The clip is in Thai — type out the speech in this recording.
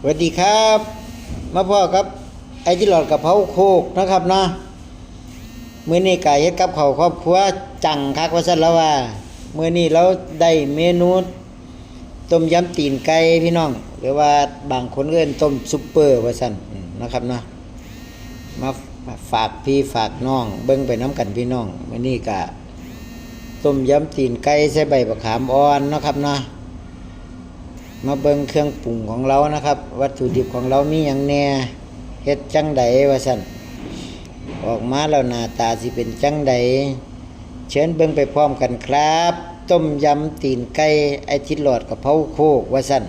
สวัสดีครับ มาพ่อครับ ไอ้ที่หลอดกับเผาโคกนะครับเนาะมื้อนี้ไก่เฮ็ดกับข้าวครอบครัวจังคักว่าซั่นแล้วว่ามื้อนี้เราได้เมนูต้มยำตีนไก่พี่น้อง หรือว่าบางคนก็เอิ้นต้มซุปเปอร์ว่าซั่นนะครับเนาะมามาฝากพี่ฝากน้อง เบิ่งไปน้ำกันพี่น้องมื้อนี้ก็ต้มยำตีนไก่ใส่ใบมะขามอ่อนนะครับเนาะ มาเบิ่งเครื่องปรุงของเรานะครับ วัตถุดิบของเรามีอย่างแน่เฮ็ดจังใดว่าซั่นออกมาแล้วหน้าตาสิเป็นจังใดเชิญเบิ่งไปพร้อมกันครับ ต้มยำตีนไก่ไอทิดหลอดกับเผาโคกว่าซั่น